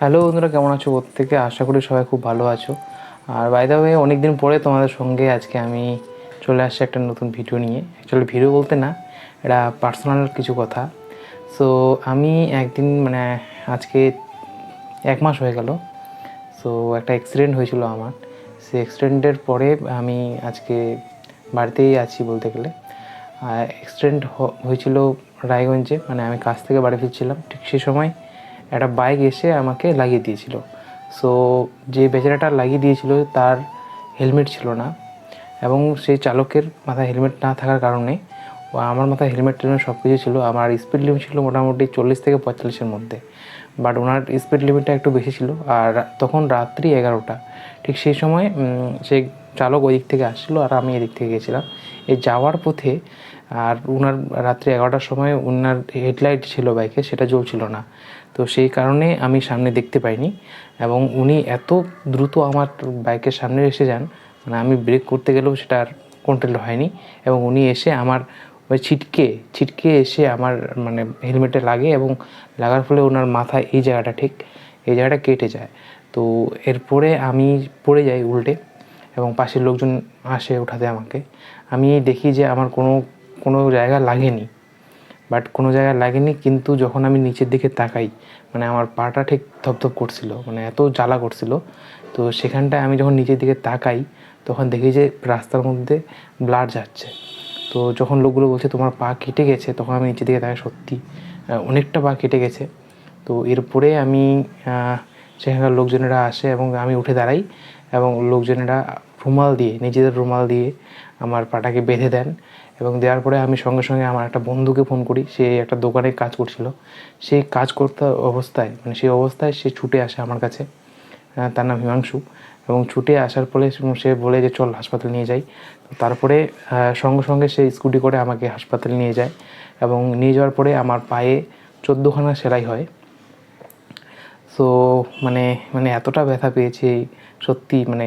Hello বন্ধুরা, কেমন আছো প্রত্যেকে? আশা করি সবাই খুব ভালো আছো। আর বাইদা হয়ে অনেক দিন পরে তোমাদের সঙ্গে আজকে আমি চলে আসছি একটা নতুন ভিডিও নিয়ে। অ্যাকচুয়ালি ভিডিও বলতে না, এটা পার্সোনাল কিছু কথা। সো আমি একদিন মানে আজকে এক মাস হয়ে গেল। সো একটা অ্যাক্সিডেন্ট হয়েছিল আমার। সেই অ্যাক্সিডেন্টের পরে আমি আজকে বাড়িতেই আছি বলতে গেলে। অ্যাক্সিডেন্ট হয়েছিল রায়গঞ্জে মানে আমি কাজ থেকে বাড়ি ফিরছিলাম। ঠিক সেই সময় একটা বাইক এসে আমাকে লাগিয়ে দিয়েছিল। সো যে বেচারাটা লাগিয়ে দিয়েছিল তার হেলমেট ছিল না এবং সেই চালকের মাথায় হেলমেট না থাকার কারণে আমার মাথায় হেলমেট টেলমেট সব কিছু ছিল, আমার স্পিড লিমিট ছিল মোটামুটি চল্লিশ থেকে পঁয়তাল্লিশের মধ্যে। বাট ওনার স্পিড লিমিটটা একটু বেশি ছিল আর তখন রাত্রি এগারোটা, ঠিক সেই সময় সেই চালক ওই দিক থেকে আসছিল আর আমি এদিক থেকে গেছিলাম। এই যাওয়ার পথে আর ওনার রাত্রি এগারোটার সময় ওনার হেডলাইট ছিল বাইকে, সেটা জ্বলছিল না। তো সেই কারণে আমি সামনে দেখতে পাইনি এবং উনি এত দ্রুত আমার বাইকের সামনে এসে যান মানে আমি ব্রেক করতে গেলেও সেটা আর কন্ট্রোল হয়নি এবং উনি এসে আমার ওই ছিটকে ছিটকে এসে আমার মানে হেলমেটে লাগে এবং লাগার ফলে ওনার মাথায় এই জায়গাটা ঠিক, এই জায়গাটা কেটে যায়। তো এরপরে আমি পড়ে যাই উল্টে এবং পাশের লোকজন আসে ওঠাতে আমাকে। আমি দেখি যে আমার কোনো কোনো জায়গা লাগেনি। বাট কোনো জায়গায় লাগেনি, কিন্তু যখন আমি নিচের দিকে তাকাই মানে আমার পাটা ঠিক ধপধপ করছিল মানে এত জ্বালা করছিল, তো সেখানটায় আমি যখন নিচের দিকে তাকাই, তখন দেখি যে রাস্তার মধ্যে ব্লাড যাচ্ছে। তো যখন লোকগুলো বলছে, তোমার পা কেটে গেছে, তখন আমি নিচের দিকে তাকাই, সত্যি অনেকটা পা কেটে গেছে। তো এরপরে আমি সেখানকার লোকজনেরা আসে এবং আমি উঠে দাঁড়াই এবং লোকজনেরা রুমাল দিয়ে, নিজেদের রুমাল দিয়ে আমার পাটাকে বেঁধে দেন এবং দেওয়ার পরে আমি সঙ্গে সঙ্গে আমার একটা বন্ধুকে ফোন করি, সে একটা দোকানে কাজ করছিল। সেই কাজ করতে অবস্থায় মানে সেই অবস্থায় সে ছুটে আসে আমার কাছে তার নাম হিমাংশু। এবং ছুটে আসার ফলে সে বলে যে, চল হাসপাতালে নিয়ে যাই। তারপরে সঙ্গে সঙ্গে সে স্কুটি করে আমাকে হাসপাতালে নিয়ে যায় এবং নিয়ে যাওয়ার পরে আমার পায়ে চোদ্দোখানা সেলাই হয়। সো মানে মানে এতটা ব্যথা পেয়েছি, সত্যি মানে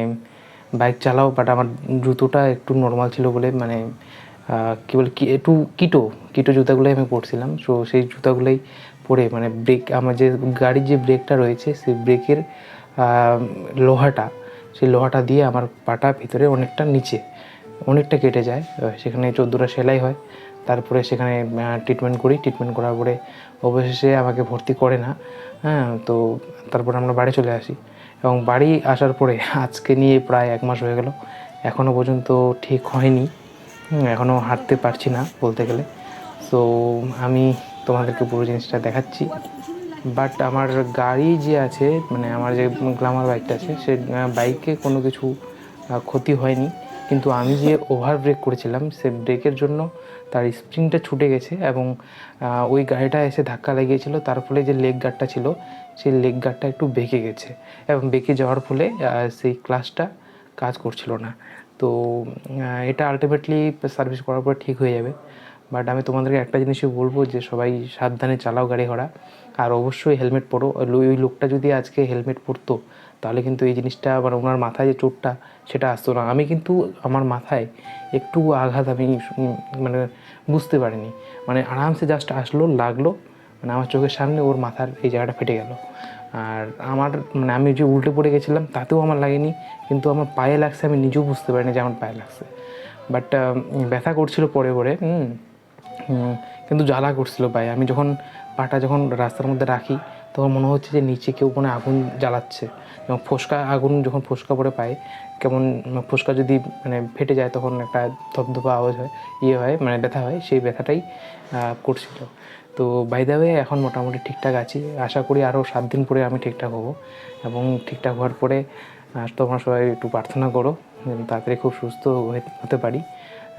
বাইক চালাও বাট আমার জুতোটা একটু নর্মাল ছিল বলে মানে কী বলে, কি, একটু কিটো কিটো জুতাগুলোই আমি পরছিলাম। সো সেই জুতাগুলোই পরে মানে ব্রেক আমার যে গাড়ির যে ব্রেকটা রয়েছে, সেই ব্রেকের লোহাটা, সেই লোহাটা দিয়ে আমার পাটা ভিতরে অনেকটা নিচে, অনেকটা কেটে যায়। সেখানে চোদ্দোটা সেলাই হয়। তারপরে সেখানে ট্রিটমেন্ট করি ট্রিটমেন্ট করার পরে অবশেষে আমাকে ভর্তি করে না। হ্যাঁ তো তারপর আমরা বাড়ি চলে আসি। এবং বাড়ি আসার পরে আজকে নিয়ে প্রায় এক মাস হয়ে গেল। এখনও পর্যন্ত ঠিক হয়নি। এখনও হাঁটতে পারছি না বলতে গেলে। তো আমি তোমাদেরকে পুরো জিনিসটা দেখাচ্ছি। বাট আমার গাড়ি যে আছে মানে আমার যে গ্লামার বাইকটা আছে, সে বাইকে কোনো কিছু ক্ষতি হয়নি। কিন্তু আমি যে ওভার ব্রেক করেছিলাম, সে ব্রেকের জন্য তার স্প্রিংটা ছুটে গেছে এবং ওই গাড়িটা এসে ধাক্কা লেগেছিল তার ফলে যে লেগ গার্ডটা ছিল, সেই লেগ গার্ডটা একটু বেঁকে গেছে এবং বেঁকে যাওয়ার ফলে সেই ক্লাসটা কাজ করছিল না। তো এটা আলটিমেটলি সার্ভিস করার পর ঠিক হয়ে যাবে। বাট আমি তোমাদেরকে একটা জিনিসই বলব যে, সবাই সাবধানে চালাও গাড়ি ঘোড়া। আর অবশ্যই হেলমেট পরো। ওই লোকটা যদি আজকে হেলমেট পরতো তাহলে কিন্তু এই জিনিসটা মানে ওনার মাথায় যে চোটটা সেটা আসতো না। আমি কিন্তু আমার মাথায় একটু আঘাত আমি মানে বুঝতে পারিনি। মানে আরামসে জাস্ট আসলো, লাগল মানে আমার চোখের সামনে ওর মাথার এই জায়গাটা ফেটে গেল। আর আমার মানে আমি যে উল্টে পড়ে গেছিলাম তাতেও আমার লাগেনি, কিন্তু আমার পায়ে লাগছে আমি নিজেও বুঝতে পারিনি যে আমার পায়ে লাগছে। বাট ব্যথা করছিল পরে পরে কিন্তু জ্বালা করছিল পায়ে। আমি যখন পাটা যখন রাস্তার মধ্যে রাখি তখন মনে হচ্ছে যে নিচে কেউ কোনো আগুন জ্বালাচ্ছে এবং ফোসকা আগুন যখন ফোসকা পড়ে পায়, কেমন ফোসকা যদি মানে ফেটে যায় তখন একটা ধপধপা আওয়াজ হয় ইয়ে হয় মানে ব্যথা হয়, সেই ব্যথাটাই করছিল। তো বাই দ্য এখন মোটামুটি ঠিকঠাক আছি। আশা করি আরও সাত দিন পরে আমি ঠিকঠাক হব এবং ঠিকঠাক হওয়ার পরে তোমরা সবাই একটু প্রার্থনা করো তাড়াতাড়ি খুব সুস্থ হতে পারি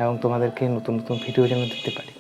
এবং তোমাদেরকে নতুন নতুন ভিডিও যেন দিতে পারি।